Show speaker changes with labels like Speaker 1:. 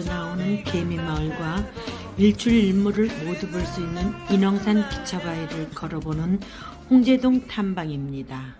Speaker 1: 바다에서 나오는 개미마을과 일출 일무를 모두 볼 수 있는 인왕산 기차바위를 걸어보는 홍제동 탐방입니다.